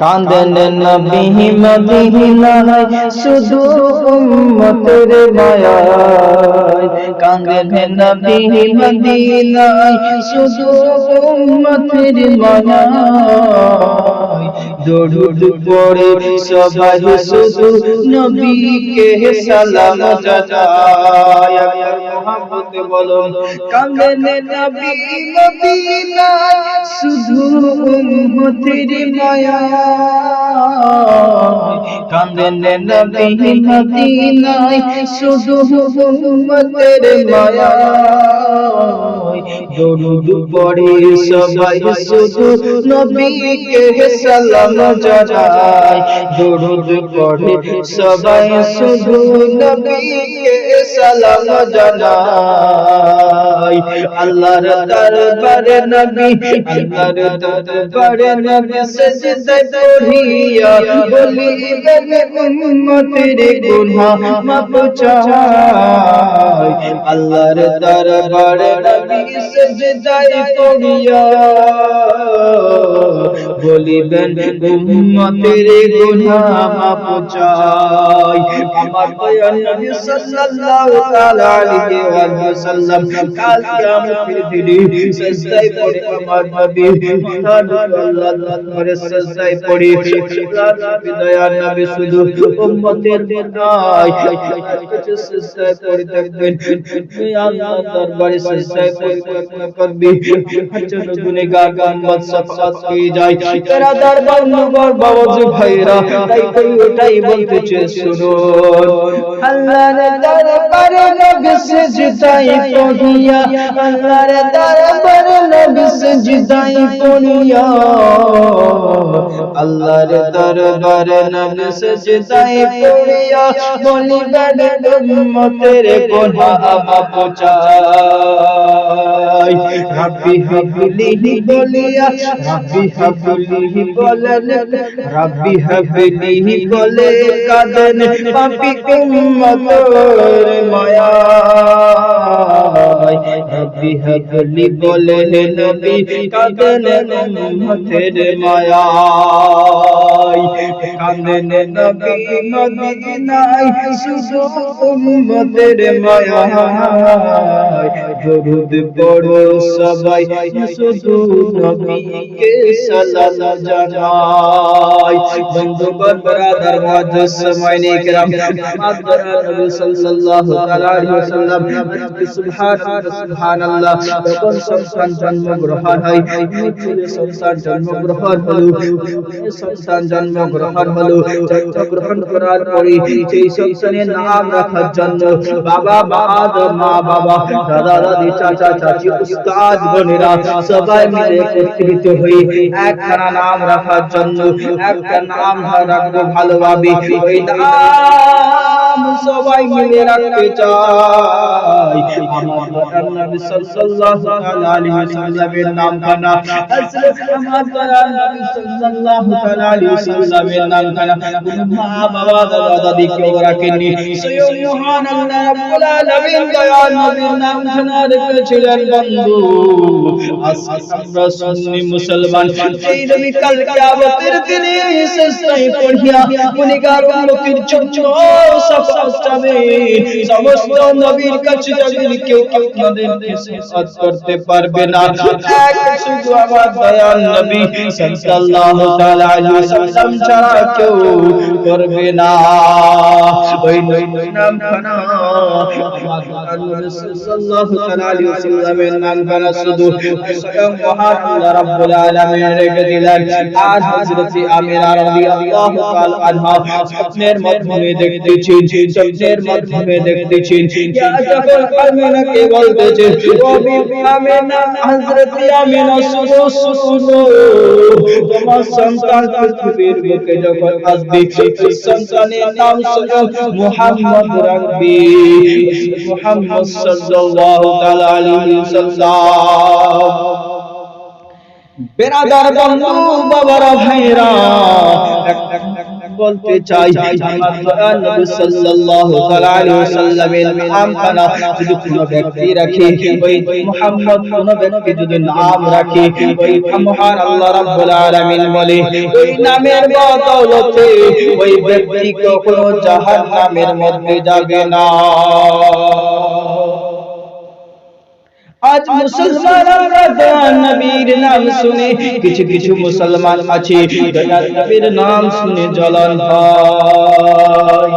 কাঁদেন নবী মদিনায়, শুধু উম্মতের মায়ায় কাঁদেন নবী মদিনায়, শুধু উম্মতের মায়ায় দরুদ পড়ে সবাই শুধু নবীকে সালাম জানায়। মোহাম্মদ বলো। কাঁদেন নবী মদিনায় শুধু উম্মতের মায়া। কাঁদেন নবী মদিনায় শুধু উম্মতের মায়া। দরুদ পড়ে সবাই শুধু নবীকে সালাম জানায়। দরুদ পড়ে সবাই শুধু নবীকে সালাম আল্লাহর দরবারে নবী, আল্লাহর দরবারে নবী উম্মতের গুনাহ মাফ আল্লাহর দরবারে নবী সজদায় পড়িয়া বলিবেন, উম্মতের গুনাহ মাফ চায় আমার দয়াল নবী সাল্লাল্লাহু তাআলা আলাইহি ওয়াসাল্লাম, কাল কিয়ামতের দিনে সাজদায় পড়ে আমার নবী আল্লাহ করে সাজদায় পড়ে আল্লাহ দয়াল নবী শুধু উম্মতের গুনাহ কিছু সাজদায় পড়ে থাকবেন আল্লাহ দরবারে সাজদায় পড়ে করবি হজর গুনেগার গাম্বাদ সব সাথ হয়ে যায়। তেরা দরবার নগর বাবাজি ভাইরা তাই তাই ওটাই বলতেছে শুনো আল্লাহর দরবারে নবী সিজদাই পড়িয়া, আল্লাহর দরবারে নবী সিজদাই পড়িয়া। আল্লাহর দরবারে নবী সিজদাই পড়িয়া, বলিবেন উম্মতের গুনাহ মাফ চাই রাব্বি হাবলি বলিয়া, রাব্বি হাবলি বলেন, রাব্বি হাবলি বলে কাঁদেন পাপি উম্মতের মায়া। রাব্বি হাবলি বলে নবী কাঁদেন উম্মতের মায়া। কাঁদেন নবী মদিনায় শুধু উম্মতের মায়া দরুদ পড়ো সবাই শুধু নবীকে সালাম জানাই বন্ধুগণ ব্রাদার ওয়াজ সময় নেই کرام আমাদের নবী সাল্লাল্লাহু আলাইহি ওয়াসাল্লাম সুবহানাল্লাহ সুবহানাল্লাহ যখন সন্তান জন্মগ্রহণ হয় সন্তান জন্মগ্রহণ হলো সন্তান জন্মগ্রহণ হলো জন্মগ্রহণ করার পরে সেই সন্তানের নাম রাখার জন্য বাবা মা বাবা দাদা দাদি চাচা চাচি উস্তাদ বোনেরা সবাই মিলে একত্রিত হয়ে একখানা নাম রাখার জন্য একটা নাম রাখব ভালোভাবে ওই নাম সবাই মিলে রাখতে চাই আমার দয়ার নবী সাল্লাল্লাহু আলাইহি ওয়াসাল্লামের নাম খানা হযরত আমার দয়ার নবী সাল্লাল্লাহু আলাইহি ওয়াসাল্লামের নাম খানা মা বাবা দাদা দাদি কেউ রাখেননি স্বয়ং মহান আল্লাহ রাব্বুল আলামিন দয়ার নবীর নাম খানা রেখেছিলেন বন্ধু আজকে আমরা সুন্নি মুসলমান এই নবী কাল কিয়ামতের দিনে সস্তায় পড়িয়া গুনাহগার উম্মতের জন্য সাফাত যাবে সমস্ত নবীর কাছে যাবেন কেউ আপনাদেরকে সাফাত করতে পারবে না এক শুধু আমার দয়াল নবী সাল্লাল্লাহু তাআলা আলাইহি ওয়াসাল্লাম ছাড়া কেউ করবে না ওই নবীর নাম খানা আমার দয়াল নবী সাল্লাল্লাহু তাআলা আলাইহি ওয়াসাল্লামের নাম খানা শুধু স্বয়ং মহান আল্লাহ রাব্বুল আলামিন রেখে দিলেন আর হযরত আমিনা রাদিয়াল্লাহু তাআলা আনহা স্বপ্নের মাধ্যমে দেখতেছেন স্বপ্নের মাধ্যমে দেখতেছেন ইয়া যখন আমিনাকে বলতেছে ও বিবি আমিনা হযরত আমিনা শুনো শুনো তোমার সন্তান পৃথিবীর বুকে যখন আসবি সন্তানের নাম স্বয়ং মুহাম্মদ রাখবি মুহাম্মদ সাল্লাল্লাহু তাআলা আলাইহি ওয়াসাল্লাম। বেরাদার বন্ধু, বাবারা ভাইরা বলতে চাই। নবী সাল্লাল্লাহু আলাইহি ওয়াসাল্লামের নাম কানা যদি কোনো ব্যক্তি রাখে, ওই মুহাম্মদ কোন ব্যক্তি যদি নাম রাখে, ওই মহান আল্লাহ রাব্বুল আলামিন বলে, ওই নামের বদৌলতে ওই ব্যক্তি কখনো জাহান্নামের মধ্যে যাবে না। আজ মুসলমান আমরা দয়াল নবীর নাম শুনে কিছু কিছু মুসলমান আছে। নবীর নাম শুনে জ্বলন হয়।